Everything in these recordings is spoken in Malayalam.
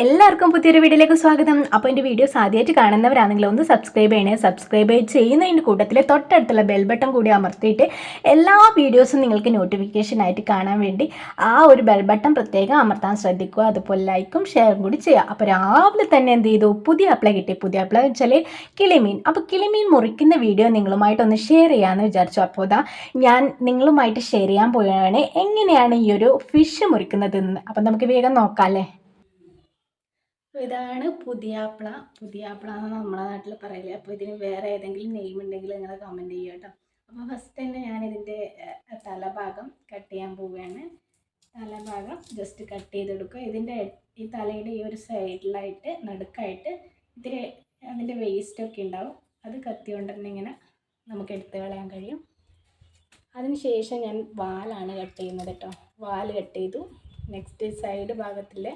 എല്ലാവർക്കും പുതിയൊരു വീഡിയോയിലേക്ക് സ്വാഗതം. അപ്പോൾ എന്റെ വീഡിയോസ് ആദ്യമായിട്ട് കാണുന്നവരാണെങ്കിൽ ഒന്ന് സബ്സ്ക്രൈബ് ചെയ്യണേ. സബ്സ്ക്രൈബ് ചെയ്യുന്നതിന്റെ കൂട്ടത്തിൽ തൊട്ടടുത്തുള്ള ബെൽ ബട്ടൺ കൂടി അമർത്തിയിട്ട് എല്ലാ വീഡിയോസും നിങ്ങൾക്ക് നോട്ടിഫിക്കേഷൻ ആയിട്ട് കാണാൻ വേണ്ടി ആ ഒരു ബെൽ ബട്ടൺ പ്രത്യേകം അമർത്താൻ ശ്രദ്ധിക്കുക. അതുപോലെ ലൈക്കും ഷെയറും കൂടി ചെയ്യുക. അപ്പോൾ രാവിലെ തന്നെ എന്ത് ചെയ്തു? പുതിയ അപ്ലൈ കിട്ടി. പുതിയ അപ്ലൈ വെച്ചാൽ കിളിമീൻ. അപ്പോൾ കിളിമീൻ മുറിക്കുന്ന വീഡിയോ നിങ്ങളുമായിട്ടൊന്ന് ഷെയർ ചെയ്യാമെന്ന് വിചാരിച്ചു. അപ്പോൾ ഇതാ ഞാൻ നിങ്ങളുമായിട്ട് ഷെയർ ചെയ്യാൻ പോവുകയാണ്. എങ്ങനെയാണ് ഈ ഒരു ഫിഷ് മുറിക്കുന്നതെന്ന്? അപ്പം നമുക്ക് വേഗം നോക്കാം അല്ലേ? അപ്പോൾ ഇതാണ് പുതിയാപ്പിള പുതിയാപ്പിള എന്ന് നമ്മുടെ നാട്ടിൽ പറയില്ല? അപ്പോൾ ഇതിന് വേറെ ഏതെങ്കിലും നെയിം ഉണ്ടെങ്കിൽ നിങ്ങൾ കമന്റ് ചെയ്യുക കേട്ടോ. അപ്പോൾ ഫസ്റ്റ് തന്നെ ഞാനിതിന്റെ ഏഹ്, തലഭാഗം കട്ട് ചെയ്യാൻ പോവുകയാണ്. തലഭാഗം ജസ്റ്റ് കട്ട് ചെയ്തെടുക്കുക. ഇതിന്റെ ഈ തലയുടെ ഈ ഒരു സൈഡിലായിട്ട് നടുക്കായിട്ട് ഇതിൽ അതിന്റെ വേസ്റ്റൊക്കെ ഉണ്ടാവും. അത് കത്തി കൊണ്ട് തന്നെ ഇങ്ങനെ നമുക്ക് എടുത്തു കളയാൻ കഴിയും. അതിനുശേഷം ഞാൻ വാലാണ് കട്ട് ചെയ്യുന്നത് കേട്ടോ. വാൽ കട്ട് ചെയ്തു. നെക്സ്റ്റ് സൈഡ് ഭാഗത്തിലെ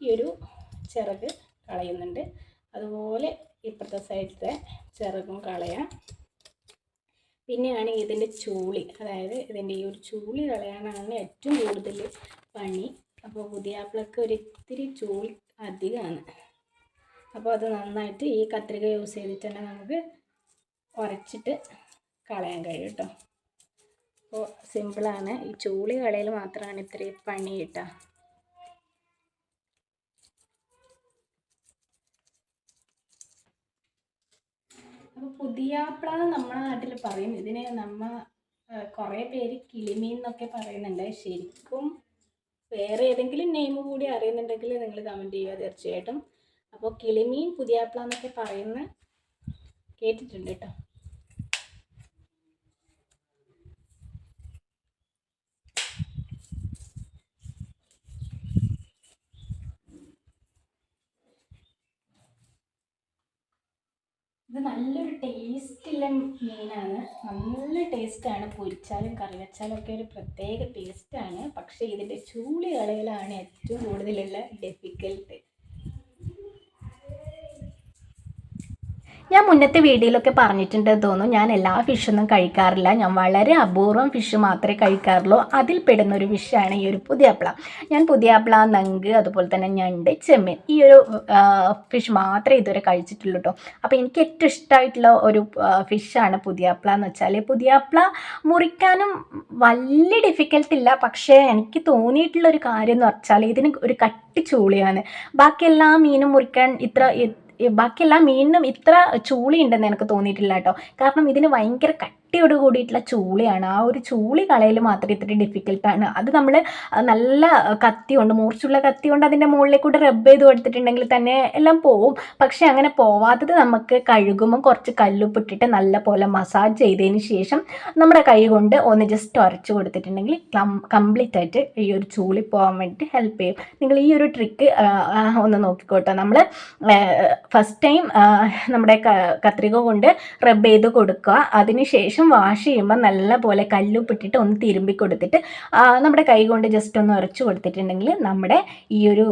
ഈ ഒരു ചിറക് കളയുന്നുണ്ട്. അതുപോലെ ഇപ്പുറത്തെ സൈഡിലത്തെ ചിറകും കളയാം. പിന്നെയാണ് ഇതിന്റെ ചൂളി. അതായത് ഇതിന്റെ ഈ ഒരു ചൂളി കളയാനാണ് ഏറ്റവും കൂടുതൽ പണി. അപ്പോൾ പുതിയാപ്പിളക്ക് ഒരു ഇത്തിരി ചൂളി അധികമാണ്. അപ്പോൾ അത് നന്നായിട്ട് ഈ കത്രിക യൂസ് ചെയ്തിട്ട് തന്നെ നമുക്ക് ഉരച്ചിട്ട് കളയാൻ കഴിയും കേട്ടോ. അപ്പോൾ സിമ്പിളാണ് ഈ ചൂളി കളയിൽ മാത്രമാണ് ഇത്രയും പണി കിട്ടുക പുതിയാപ്പിള എന്ന് നമ്മുടെ നാട്ടിൽ പറയും. ഇതിനെ നമ്മ കുറേ പേര് കിളിമീൻ എന്നൊക്കെ പറയുന്നുണ്ട്. ശരിക്കും വേറെ ഏതെങ്കിലും നെയിം കൂടി അറിയുന്നുണ്ടെങ്കിൽ നിങ്ങൾ കമന്റ് ചെയ്യുക തീർച്ചയായിട്ടും. അപ്പോൾ കിളിമീൻ പുതിയാപ്ല എന്നൊക്കെ പറയുന്ന കേട്ടിട്ടുണ്ട് കേട്ടോ. ഇത് നല്ലൊരു ടേസ്റ്റുള്ള മീനാണ്. നല്ല ടേസ്റ്റാണ് പൊരിച്ചാലും കറി വെച്ചാലും ഒക്കെ ഒരു പ്രത്യേക ടേസ്റ്റാണ് പക്ഷേ ഇതിന്റെ ചൂളി കളയലാണ് ഏറ്റവും കൂടുതലുള്ള ഡിഫിക്കൽട്ട് ഞാൻ മുന്നത്തെ വീഡിയോയിലൊക്കെ പറഞ്ഞിട്ടുണ്ട് തോന്നുന്നു. ഞാൻ എല്ലാ ഫിഷൊന്നും കഴിക്കാറില്ല. ഞാൻ വളരെ അപൂർവം ഫിഷ് മാത്രമേ കഴിക്കാറുള്ളൂ. അതിൽ പെടുന്ന ഒരു ഫിഷാണ് ഈ ഒരു പുതിയാപ്പിള ഞാൻ പുതിയാപ്പിള നങ്ക് അതുപോലെ തന്നെ ഞണ്ട് ചെമ്മീൻ ഈ ഒരു ഫിഷ് മാത്രമേ ഇതുവരെ കഴിച്ചിട്ടുള്ളൂ കേട്ടോ അപ്പോൾ എനിക്ക് ഏറ്റവും ഇഷ്ടമായിട്ടുള്ള ഒരു ഫിഷാണ് പുതിയാപ്പിള എന്ന് വെച്ചാൽ പുതിയാപ്പിള മുറിക്കാനും വലിയ ഡിഫിക്കൽട്ട് ഇല്ല. പക്ഷേ എനിക്ക് തോന്നിയിട്ടുള്ള ഒരു കാര്യം എന്ന് വെച്ചാൽ ഇതിന് ഒരു കട്ടി ചൂളിയാണ്. ബാക്കി എല്ലാ മീനും മുറിക്കാൻ ഇത്ര ഈ ബാക്കി എല്ലാ മീനിനും ഇത്ര ചൂളി ഉണ്ടെന്ന് എനിക്ക് തോന്നിയിട്ടില്ല കേട്ടോ. കാരണം ഇതിന് ഭയങ്കര കട്ടിയോട് കൂടിയിട്ടുള്ള ചൂളിയാണ്. ആ ഒരു ചൂളി കളയൽ മാത്രമേ ഇത്ര ഡിഫിക്കൽട്ടാണ് അത് നമ്മൾ നല്ല കത്തി കൊണ്ട് മൂർച്ചുള്ള കത്തി കൊണ്ട് അതിന്റെ മുകളിലേക്കൂടെ റബ്ബ് ചെയ്ത് കൊടുത്തിട്ടുണ്ടെങ്കിൽ തന്നെ എല്ലാം പോവും. പക്ഷേ അങ്ങനെ പോവാത്തത് നമുക്ക് കഴുകുമ്പോൾ കുറച്ച് കല്ലുപ്പിട്ടിട്ട് നല്ല പോലെ മസാജ് ചെയ്തതിന് ശേഷം നമ്മുടെ കൈ കൊണ്ട് ഒന്ന് ജസ്റ്റ് ഉരച്ച് കൊടുത്തിട്ടുണ്ടെങ്കിൽ കംപ്ലീറ്റ് ആയിട്ട് ഈ ഒരു ചൂളി പോകാൻ വേണ്ടിയിട്ട് ഹെൽപ്പ് ചെയ്യും. നിങ്ങൾ ഈ ഒരു ട്രിക്ക് ഒന്ന് നോക്കിക്കോട്ടോ. നമ്മൾ ഫസ്റ്റ് ടൈം നമ്മുടെ കത്രിക കൊണ്ട് റബ്ബ് ചെയ്ത് കൊടുക്കുക. അതിന് വാഷ് ചെയ്യുമ്പോൾ നല്ല പോലെ കല്ലുപ്പിട്ടിട്ട് ഒന്ന് തിരുമ്പി കൊടുത്തിട്ട് നമ്മുടെ കൈ കൊണ്ട് ജസ്റ്റ് ഒന്ന് ഉരച്ച് കൊടുത്തിട്ടുണ്ടെങ്കിൽ നമ്മുടെ ഈ ഒരു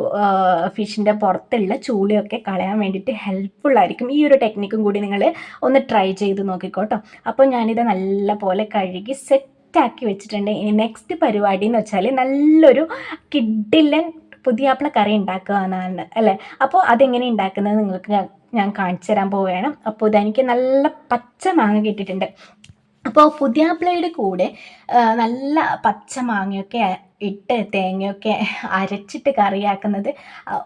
ഫിഷിന്റെ പുറത്തുള്ള ചൂളിയൊക്കെ കളയാൻ വേണ്ടിയിട്ട് ഹെൽപ്ഫുൾ ആയിരിക്കും. ഈ ഒരു ടെക്നിക്കും കൂടി നിങ്ങൾ ഒന്ന് ട്രൈ ചെയ്ത് നോക്കിക്കോട്ടോ. അപ്പോൾ ഞാനിത് നല്ല പോലെ കഴുകി സെറ്റ് സെറ്റാക്കി വെച്ചിട്ടുണ്ട്. ഇനി നെക്സ്റ്റ് പരിപാടി എന്ന് വെച്ചാൽ നല്ലൊരു കിഡിലൻ പുതിയാപ്പിള കറി ഉണ്ടാക്കുക എന്നാണ് അല്ലേ? അപ്പോൾ അതെങ്ങനെ ഉണ്ടാക്കുന്നത് നിങ്ങൾക്ക് ഞാൻ കാണിച്ചു തരാൻ പോവുകയാണ്. അപ്പോൾ ഇതെനിക്ക് നല്ല പച്ച മാങ്ങ കിട്ടിയിട്ടുണ്ട്. അപ്പോൾ പുതിയാപ്പിളയുടെ കൂടെ നല്ല പച്ച മാങ്ങയൊക്കെ ഇട്ട് തേങ്ങയൊക്കെ അരച്ചിട്ട് കറിയാക്കുന്നത്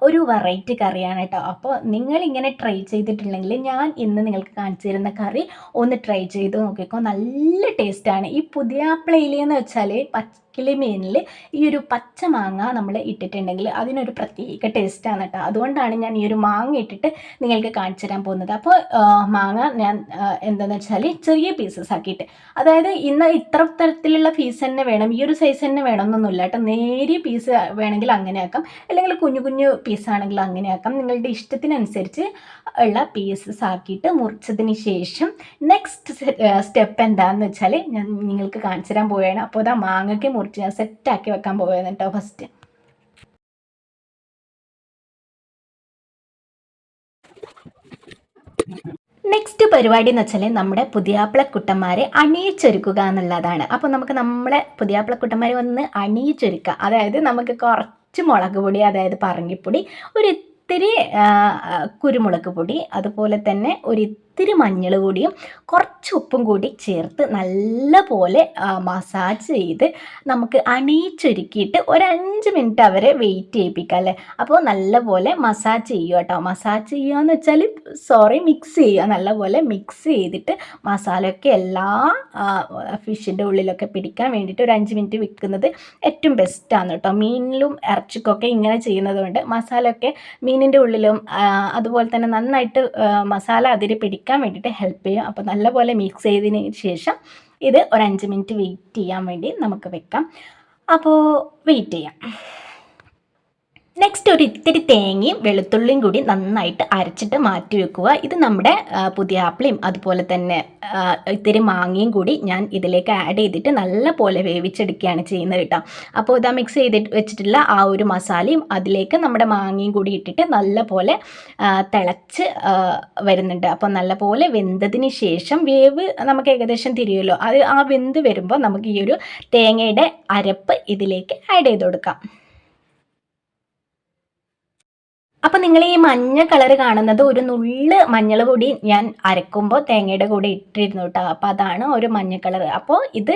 ഒരു വെറൈറ്റി കറിയാണ് കേട്ടോ. അപ്പോൾ നിങ്ങളിങ്ങനെ ട്രൈ ചെയ്തിട്ടില്ലെങ്കിൽ ഞാൻ ഇന്ന് നിങ്ങൾക്ക് കാണിച്ചു തരുന്ന കറി ഒന്ന് ട്രൈ ചെയ്ത് നോക്കിക്കോ. നല്ല ടേസ്റ്റാണ് ഈ പുതിയാപ്പിളയിലെന്ന് വെച്ചാൽ പച്ചക്കിളി മീനിൽ ഈ ഒരു പച്ച മാങ്ങ നമ്മൾ ഇട്ടിട്ടുണ്ടെങ്കിൽ അതിനൊരു പ്രത്യേക ടേസ്റ്റാണ് കേട്ടോ അതുകൊണ്ടാണ് ഞാൻ ഈ ഒരു മാങ്ങ ഇട്ടിട്ട് നിങ്ങൾക്ക് കാണിച്ചു തരാൻ പോകുന്നത്. അപ്പോൾ മാങ്ങ ഞാൻ എന്താണെന്ന് വെച്ചാൽ ചെറിയ പീസസ് ആക്കിയിട്ട്. അതായത് ഇന്ന് ഇത്ര തരത്തിലുള്ള പീസ് തന്നെ വേണം. ഈ ഒരു സൈസ് തന്നെ വേണമെന്നൊന്നുമില്ല കേട്ടോ നേരിയ പീസ് വേണമെങ്കിൽ അങ്ങനെ ആക്കാം. അല്ലെങ്കിൽ കുഞ്ഞു കുഞ്ഞു പീസ് ആണെങ്കിൽ അങ്ങനെ ആക്കാം. നിങ്ങളുടെ ഇഷ്ടത്തിനനുസരിച്ച് ഉള്ള പീസസ് ആക്കിയിട്ട് മുറിച്ചതിന് ശേഷം നെക്സ്റ്റ് സ്റ്റെപ്പ് എന്താണെന്ന് വെച്ചാൽ ഞാൻ നിങ്ങൾക്ക് കാണിച്ചു തരാൻ പോവുകയാണ്. അപ്പോൾ അതാ മാങ്ങയ്ക്ക് മുറിച്ച് ഞാൻ സെറ്റാക്കി വെക്കാൻ പോവുകയാണ് കേട്ടോ ഫസ്റ്റ് നെക്സ്റ്റ് പരിപാടി എന്ന് വെച്ചാൽ നമ്മുടെ പുതിയാപ്പിളക്കുട്ടന്മാരെ അണിയിച്ചൊരുക്കുക എന്നുള്ളതാണ്. അപ്പോൾ നമുക്ക് നമ്മളെ പുതിയാപ്പിളക്കുട്ടന്മാരെ ഒന്ന് അണിയിച്ചൊരുക്കുക. അതായത് നമുക്ക് കുറച്ച് മുളക് പൊടി അതായത് പറങ്കിപ്പൊടി ഒരു ആ, കുരുമുളക് പൊടി അതുപോലെ തന്നെ ഒരിത്തിരി മഞ്ഞൾ കൂടിയും കുറച്ച് ഉപ്പും കൂടി ചേർത്ത് നല്ല പോലെ മസാജ് ചെയ്ത് നമുക്ക് അണിയിച്ചൊരുക്കിയിട്ട് ഒരു അഞ്ച് മിനിറ്റ് അവരെ വെയിറ്റ് ചെയ്യിപ്പിക്കാം അല്ലേ? അപ്പോൾ നല്ല പോലെ മസാജ് ചെയ്യുക കേട്ടോ. മസാജ് ചെയ്യുക എന്ന് വെച്ചാൽ സോറി മിക്സ് ചെയ്യുക. നല്ലപോലെ മിക്സ് ചെയ്തിട്ട് മസാലയൊക്കെ എല്ലാ ഫിഷിന്റെ ഉള്ളിലൊക്കെ പിടിക്കാൻ വേണ്ടിയിട്ട് ഒരു അഞ്ച് മിനിറ്റ് വെക്കുന്നത് ഏറ്റവും ബെസ്റ്റാണ് കേട്ടോ. മീനിലും ഇറച്ചിക്കൊക്കെ ഇങ്ങനെ ചെയ്യുന്നത് കൊണ്ട് മസാലയൊക്കെ മീനിന്റെ ഉള്ളിലും അതുപോലെ തന്നെ നന്നായിട്ട് മസാല അതിൽ പിടിക്കാൻ വേണ്ടിയിട്ട് ഹെൽപ്പ് ചെയ്യും. അപ്പോൾ നല്ലപോലെ മിക്സ് ചെയ്തതിന് ശേഷം ഇത് ഒരു അഞ്ച് മിനിറ്റ് വെയിറ്റ് ചെയ്യാൻ വേണ്ടി നമുക്ക് വെക്കാം. അപ്പോൾ വെയിറ്റ് ചെയ്യാം. നെക്സ്റ്റ് ഒരു ഇത്തിരി തേങ്ങയും വെളുത്തുള്ളിയും കൂടി നന്നായിട്ട് അരച്ചിട്ട് മാറ്റി വെക്കുക ഇത് നമ്മുടെ ആ, പുതിയ ആപ്പിളിയും അതുപോലെ തന്നെ ഇത്തിരി മാങ്ങയും കൂടി ഞാൻ ഇതിലേക്ക് ആഡ് ചെയ്തിട്ട് നല്ല പോലെ വേവിച്ചെടുക്കുകയാണ് ചെയ്യുന്നത് കേട്ടോ. അപ്പോൾ ഇതാ മിക്സ് ചെയ്തിട്ട് വെച്ചിട്ടുള്ള ആ ഒരു മസാലയും അതിലേക്ക് നമ്മുടെ മാങ്ങയും കൂടി ഇട്ടിട്ട് നല്ല പോലെ തിളച്ച് വരുന്നുണ്ട്. അപ്പോൾ നല്ല പോലെ വെന്തതിന് ശേഷം വേവ് നമുക്ക് ഏകദേശം തിരിയുമല്ലോ. അത് ആ വെന്ത് വരുമ്പോൾ നമുക്ക് ഈ ഒരു തേങ്ങയുടെ അരപ്പ് ഇതിലേക്ക് ആഡ് ചെയ്ത് കൊടുക്കാം. അപ്പം നിങ്ങൾ ഈ മഞ്ഞ കളർ കാണുന്നത് ഒരു നുള്ള് മഞ്ഞൾ പൊടി ഞാൻ അരക്കുമ്പോൾ തേങ്ങയുടെ കൂടെ ഇട്ടിരുന്നു കേട്ടോ അപ്പോൾ അതാണ് ഒരു മഞ്ഞ കളർ അപ്പോൾ ഇത്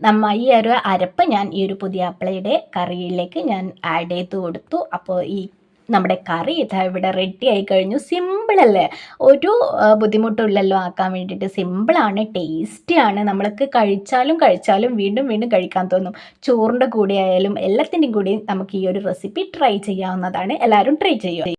നമ്മ ഈ ഒരു അരപ്പ് ഞാൻ ഈ ഒരു പുതിയ അപ്പളയുടെ കറിയിലേക്ക് ഞാൻ ആഡ് ചെയ്ത് കൊടുത്തു. അപ്പോൾ ഈ നമ്മുടെ കറി ഇതാ ഇവിടെ റെഡി ആയി കഴിഞ്ഞു സിമ്പിൾ അല്ലേ? ഒരു ബുദ്ധിമുട്ടുള്ളല്ലോ ആക്കാൻ വേണ്ടിയിട്ട്. സിമ്പിളാണ് ടേസ്റ്റിയാണ് നമ്മൾക്ക് കഴിച്ചാലും കഴിച്ചാലും വീണ്ടും വീണ്ടും കഴിക്കാൻ തോന്നും. ചോറിന്റെ കൂടെ ആയാലും എല്ലാത്തിന്റെയും കൂടി നമുക്ക് ഈ ഒരു റെസിപ്പി ട്രൈ ചെയ്യാവുന്നതാണ്. എല്ലാവരും ട്രൈ ചെയ്യുക.